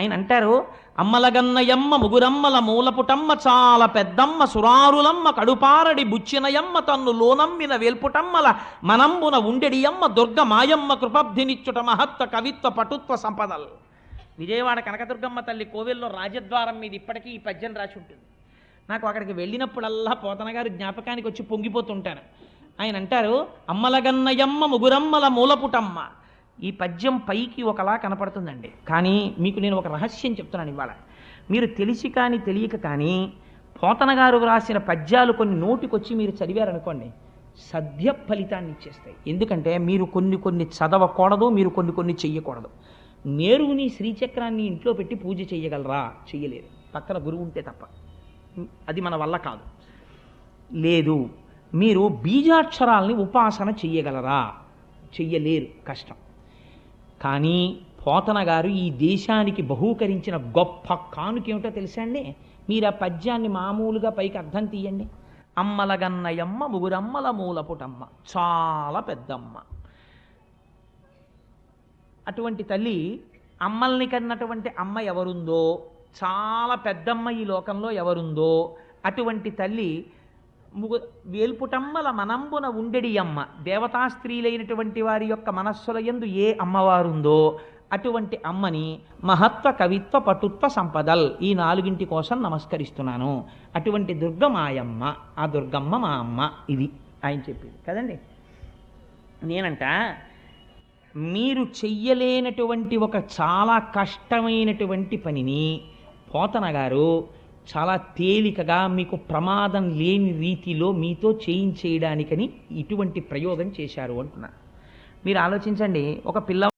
ఆయన అంటారు అమ్మలగన్నయమ్మ ముగురమ్మల మూలపుటమ్మ చాలా పెద్దమ్మ సురారులమ్మ కడుపారడి బుచ్చినయమ్మ తన్ను లోనమ్మిన వేల్పుటమ్మల మనంబున ఉండెడియమ్మ దుర్గ మాయమ్మ కృపబ్ధినిచ్చుట మహత్వ కవిత్వ పటుత్వ సంపదలు. విజయవాడ కనకదుర్గమ్మ తల్లి కోవెల్లో రాజద్వారం మీద ఇప్పటికీ ఈ పద్యం రాసి ఉంటుంది. నాకు అక్కడికి వెళ్ళినప్పుడల్లా పోతన గారు జ్ఞాపకానికి వచ్చి పొంగిపోతుంటాను. ఆయన అంటారు అమ్మలగన్నయమ్మ ముగురమ్మల మూలపుటమ్మ ఈ పద్యం పైకి ఒకలా కనపడుతుందండి. కానీ మీకు నేను ఒక రహస్యం చెప్తున్నాను ఇవాళ. మీరు తెలిసి కానీ తెలియక కానీ పోతన గారు వ్రాసిన పద్యాలు కొన్ని నోటికొచ్చి మీరు చదివారనుకోండి సద్య ఫలితాన్ని ఇచ్చేస్తాయి. ఎందుకంటే మీరు కొన్ని కొన్ని చదవకూడదు మీరు కొన్ని కొన్ని చెయ్యకూడదు. నేరుని శ్రీచక్రాన్ని ఇంట్లో పెట్టి పూజ చేయగలరా చెయ్యలేరు పక్కన గురువు ఉంటే తప్ప. అది మన వల్ల కాదు. లేదు మీరు బీజాక్షరాల్ని ఉపాసన చెయ్యగలరా? చెయ్యలేరు. కష్టం. కానీ పోతన గారు ఈ దేశానికి బహూకరించిన గొప్ప కానుకేమిటో తెలుసా అండి? మీరు ఆ పద్యాన్ని మామూలుగా పైకి అర్థం తీయండి. అమ్మలగన్నయమ్మ ముగురమ్మల మూలపుటమ్మ చాలా పెద్దమ్మ. అటువంటి తల్లి అమ్మల్ని కన్నటువంటి అమ్మ ఎవరుందో చాలా పెద్దమ్మ ఈ లోకంలో ఎవరుందో అటువంటి తల్లి ముగు వేల్పుటమ్మల మనంబున ఉండెడి అమ్మ. దేవతా స్త్రీలైనటువంటి వారి యొక్క మనస్సుల ఎందు ఏ అమ్మవారుందో అటువంటి అమ్మని మహత్వ కవిత్వ పటుత్వ సంపదల్ ఈ నాలుగింటి కోసం నమస్కరిస్తున్నాను. అటువంటి దుర్గ మాయమ్మ ఆ దుర్గమ్మ మా అమ్మ ఇది ఆయన చెప్పింది. కదండి? నేనంట మీరు చెయ్యలేనటువంటి ఒక చాలా కష్టమైనటువంటి పనిని పోతన గారు చాలా తేలికగా మీకు ప్రమాదం లేని రీతిలో మీతో చేయించేయడానికని ఇటువంటి ప్రయోగం చేశారు అంటున్నా. మీరు ఆలోచించండి ఒక పిల్ల